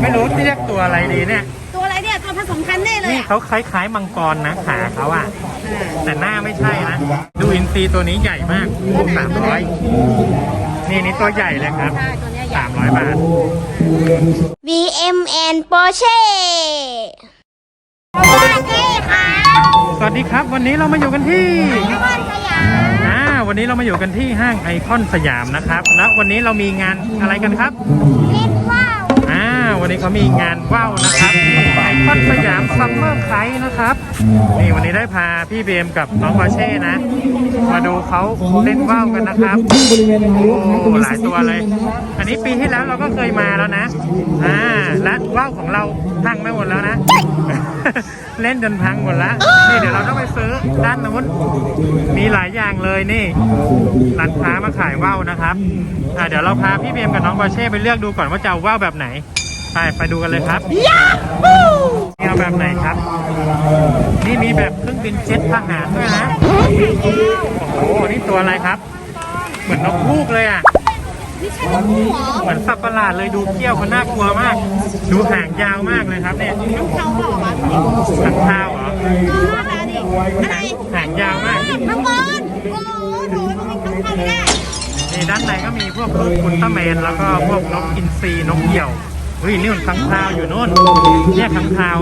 ไม่รู้เรียกตัวอะไรดีเนี่ย ตัวอะไรเนี่ย ตัวผสมพันธุ์แน่เลยนี่อะเขาคล้ายๆมังกรนะขาเขาอะแต่หน้าไม่ใช่นะ ดูอินทรีตัวนี้ใหญ่มากสามร้อยนี่นี่ตัวใหญ่เลยครับใช่ตัวเนี้ยใหญ่สามร้อยบาท VMN Porsche สวัสดีค่ะสวัสดีครับ วันนี้เรามาอยู่กันที่นครสยามอ่าวันนี้เรามาอยู่กันที่ห้างไอคอนสยามนะครับ แล้ววันนี้เรามีงานอะไรกันครับ เล่น วันนี้เขามีงานว่าวนะครับนี่ไอคอนสยามซัมเมอร์ไคนะครับ นี่วันนี้ได้พาพี่เบมกับน้องวาเช่นะ มาดูเขาเล่นว่าวกันนะครับโอ้หลายตัวเลย อันนี้ปีที่แล้วเราก็เคยมาแล้วนะ อ่าและว่าวของเราพังไปหมดแล้วนะ เล่นจนพังหมดแล้วนี่เดี๋ยวเราต้องไปซื้อด้านนู้นมีหลายอย่างเลยนี่ร้านค้ามาขายว่าวนะครับอ่าเดี๋ยวเราพาพี่เบมกับน้องบาเช่ไปเลือกดูก่อนว่าจะเอาว่าวแบบไหน ไปไปดูกันเลยครับนี่เอาแบบไหนครับ นี่มีแบบเครื่องบินเจ็ตทหารด้วยนะ โอ้โห นี่ตัวอะไรครับ เหมือนนกฮูกเลยอะ นี่ใช่ตัวผู้เหรอเหมือนสัตว์ประหลาดเลยดูเขี้ยวมันน่ากลัวมาก ดูหางยาวมากเลยครับเนี่ยน้องเขาเปล่าวะขังข้าวเหรอตัวหน้าตาดิอะไรหางยาวมากมังกรโอ้โหโถมันมีข้างคาวไม่ได้ในด้านในก็มีพวกลูกคุณตาแมนแล้วก็พวกนกอินทรีนกเหยี่ยว เฮ้ยนี่มันขังคาวอยู่นู่นเนี่ยขังคาว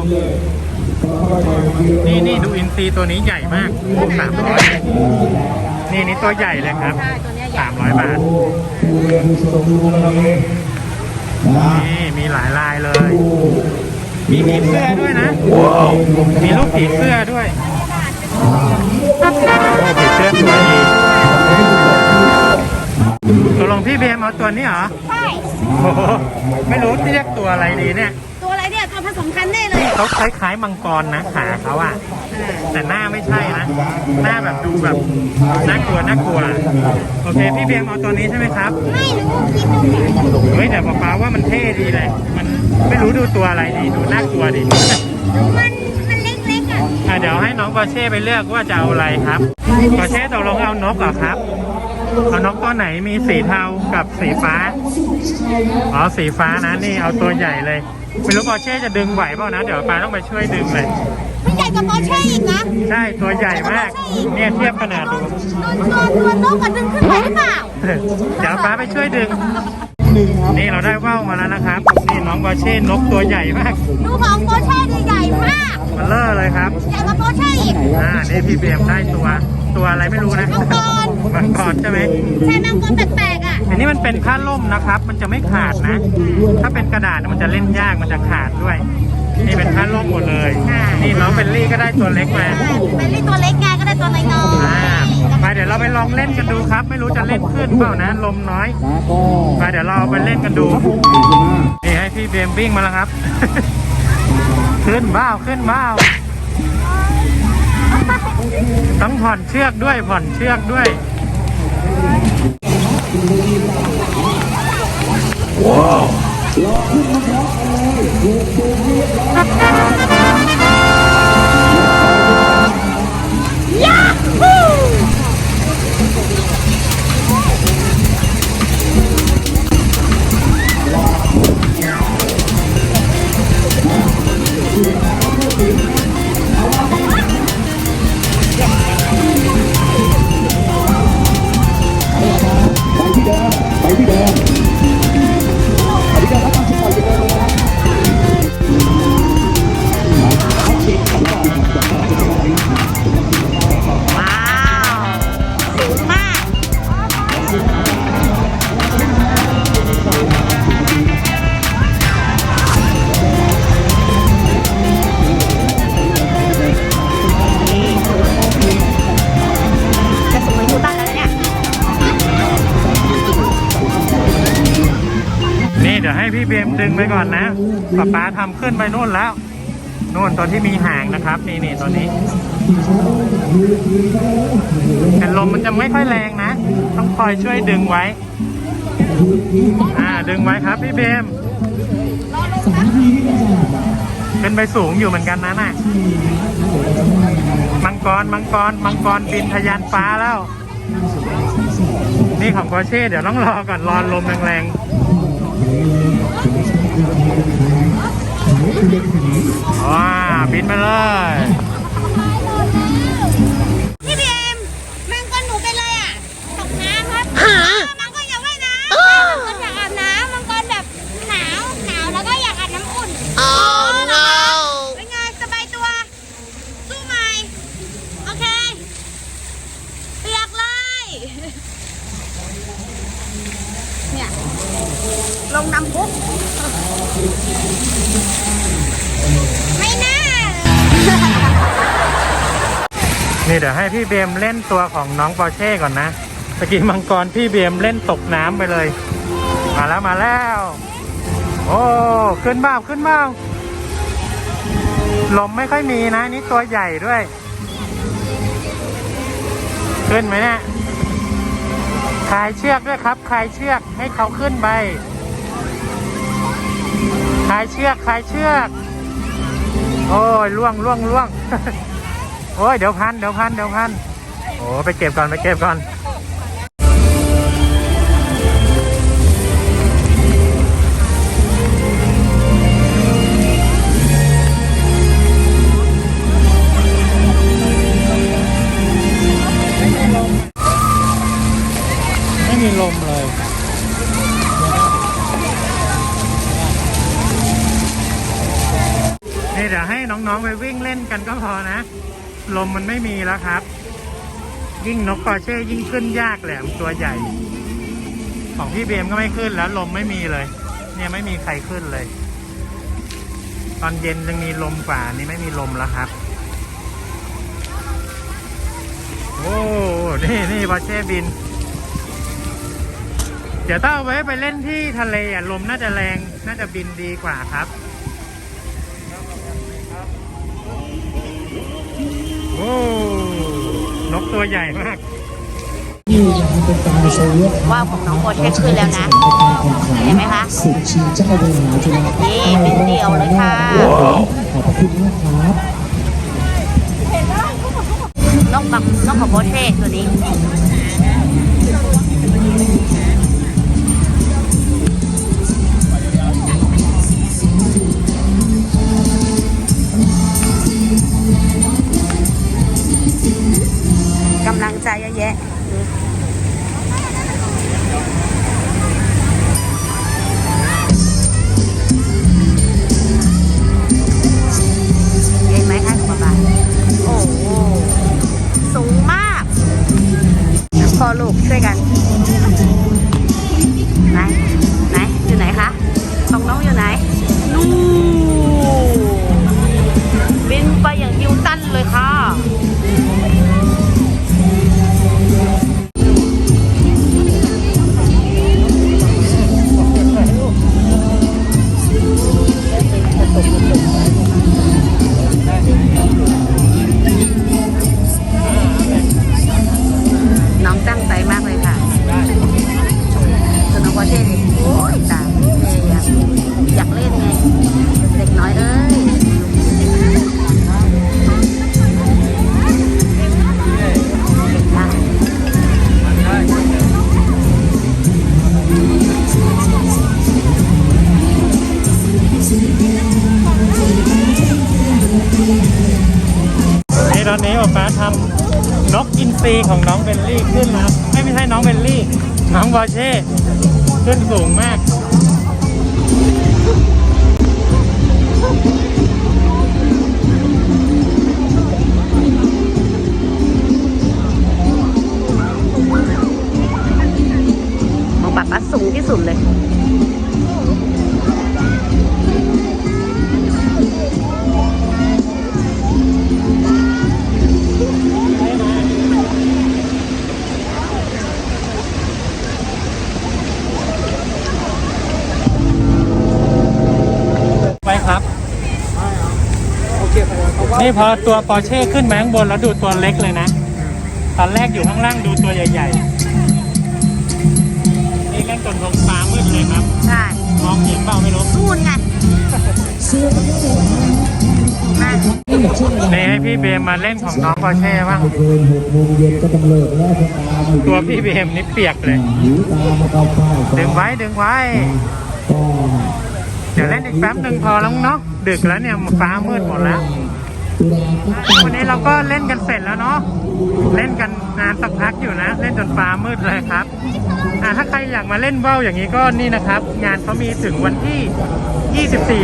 นี่นี่ดูอินทรีตัวนี้ใหญ่มากสามร้อยนี่นี่ตัวใหญ่เลยครับใช่ตัวเนี้ยใหญ่สามร้อยบาท นี่มีหลายลายเลย มีผีเสื้อด้วยนะ มีลูกผีเสื้อด้วยโอ้ผีเสื้อสวยดี ตกลงพี่เบมเอาตัวนี้เหรอใช่โอ้โหไม่รู้เรียกตัวอะไรดีเนี่ย ตัวอะไรเนี่ยตัวผสมพันธุ์แน่เลยนี่อะเขาคล้ายๆมังกรนะขาเขาอะแต่หน้าไม่ใช่นะ หน้าแบบดูแบบน่ากลัวน่ากลัว โอเค พี่เบียมเอาตัวนี้ใช่ไหมครับ ไม่รู้คิดดูเนี่ยเฮ้ยแต่ป๊าป๊าว่ามันเท่ดีเลย มันไม่รู้ดูตัวอะไรดี ดูน่ากลัวดีมันมันเล็กๆอะอะเดี๋ยวให้น้องบอเช่ไปเลือกว่าจะเอาอะไรครับบอเช่ตกลงเอานกเหรอครับ เอานกตัวไหนมีสีเทากับสีฟ้า อ๋อสีฟ้านะนี่เอาตัวใหญ่เลย ไม่รู้บอเช่จะดึงไหวเปล่านะ เดี๋ยวป้าต้องไปช่วยดึงเลย มันใหญ่กว่าโปอร์เช่อีกนะใช่ตัวใหญ่มาก เนี่ยเทียบขนาดดูตัวตัวตัวนกกับดึงขึ้นไปหรือเปล่า เดี๋ยวป้าไปช่วยดึง นี่เราได้ว่าวมาแล้วนะครับ นี่น้องบอเช่นกตัวใหญ่มาก ดูของโปอร์เช่ดิใหญ่มากมันเลอะเลยครับ ใหญ่กว่าโปอร์เช่อีก อ่า นี่พี่เบียมได้ตัว ตัวอะไรไม่รู้นะมังกรมังกรใช่ไหมใช่มังกรแปลกๆอะ อันนี้มันเป็นผ้าล่มนะครับ มันจะไม่ขาดนะ ถ้าเป็นกระดาษมันจะเล่นยากมันจะขาดด้วย นี่เป็นผ้าล่มหมดเลย นี่น้องเบลลี่ก็ได้ตัวเล็กมาเป็นลี่ตัวเล็กไงก็ได้ตัวน้อยอ่าไปเดี๋ยวเราไปลองเล่นกันดูครับ ไม่รู้จะเล่นขึ้นเปล่านะลมน้อยไปเดี๋ยวเราเอาไปเล่นกันดูนี่ให้พี่เบมวิ่งมาแล้วครับ ขึ้นบ้าวขึ้นบ้าว ต้องผ่อนเชือกด้วยผ่อนเชือกด้วยว้าว พี่เบมดึงไปก่อนนะป๊าป๊าทำขึ้นไปนู่นแล้วนู่นตัวที่มีหางนะครับนี่นี่ตัวนี้แต่ลมมันจะไม่ค่อยแรงนะ ต้องคอยช่วยดึงไว้ อ่าดึงไว้ครับพี่เบมขึ้นไปสูงอยู่เหมือนกันนะน่ะมังกรมังกรมังกรบินทะยานฟ้าแล้ว นี่ของโคเช่เดี๋ยวต้องรอก่อนรอลมแรงๆ ว้าบินไปเลย พี่บีเอ็มมังกรหนูเป็นไรอะตกน้ำครับมังกรอยากว่ายน้ำมังกรอยากอาบน้ำมังกรแบบหนาวหนาวแล้วก็อยากอาบน้ำอุ่น oh no เป็นไงสบายตัว สู้ไหมโอเคเปียกเลยเนี่ย ลงน้ำปุ๊บไม่น่านี่เดี๋ยวให้พี่เบมเล่นตัวของน้องปอร์เช่ก่อนนะตะกี้มังกรพี่เบมเล่นตกน้ำไปเลย มาแล้วมาแล้ว โอ้ขึ้นบ้าขึ้นบ้าลมไม่ค่อยมีนะ นี่ตัวใหญ่ด้วย ขึ้นไหมเนี่ยคลายเชือกด้วยครับคลายเชือกให้เขาขึ้นไปายเชือกคลายเชือก โอ้ยล่วงล่วงล่วงโอ้ยเดี๋ยวพันเดี๋ยวพันเดี๋ยวพันโอ้ไปเก็บก่อนไปเก็บก่อนไม่มีลมเลย เดี๋ยวให้น้องๆไปวิ่งเล่นกันก็พอนะ ลมมันไม่มีแล้วครับ ยิ่งนกปอเช่ยิ่งขึ้นยากแหลมตัวใหญ่ ของพี่เบมก็ไม่ขึ้นแล้ว ลมไม่มีเลย เนี่ยไม่มีใครขึ้นเลย ตอนเย็นยังมีลมกว่านี่ไม่มีลมแล้วครับ โอ้นี่นี่ปอเช่บิน เดี๋ยวถ้าเอาไว้ไปเล่นที่ทะเลอะลมน่าจะแรงน่าจะบินดีกว่าครับ โอ้นกตัวใหญ่มากว่าวของน้องโปรเช่ขึ้นแล้วนะเห็นไหมคะศึกชิงเจ้าเวหาจุฬาภรณ์นี่เป็นเดี่ยวเลยค่ะขอบพระคุณมากครับนกกับนกของโปรเช่ตัวนี้ อย่างฮิวตันเลยค่ะ น้องบอเช่ขึ้นสูงมาก นี่พอตัวปอร์เช่ขึ้นมาข้างบนแล้วดูตัวเล็กเลยนะ ตอนแรกอยู่ข้างล่างดูตัวใหญ่ๆ นี่เล่นจนท้องฟ้ามืดเลยครับ ใช่มองเห็นเปล่าไม่รู้นู่นไงมานี่ให้พี่เบมมาเล่นของน้องปอร์เช่บ้าง เกินหกโมงเย็นก็ต้องเลิกแล้วจะตามตัวพี่เบมนี่เปียกเลย หิวตามมาเกาป้ายดึงไว้ดึงไว้ ก็ เดี๋ยวเล่นอีกแป๊บหนึ่งพอแล้วเนาะดึกแล้วเนี่ยฟ้ามืดหมดแล้วตุลาก็ วันนี้เราก็เล่นกันเสร็จแล้วเนาะเล่นกันนานสักพักอยู่นะ เล่นจนฟ้ามืดเลยครับอ่าถ้าใครอยากมาเล่นว่าวอย่างนี้ก็นี่นะครับ งานเขามีถึงวันที่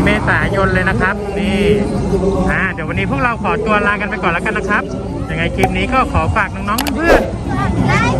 24 เมษายนเลยนะครับ นี่อ่าเดี๋ยววันนี้พวกเราขอตัวลากันไปก่อนแล้วกันนะครับยังไงคลิปนี้ก็ขอฝากน้องๆเพื่อนๆ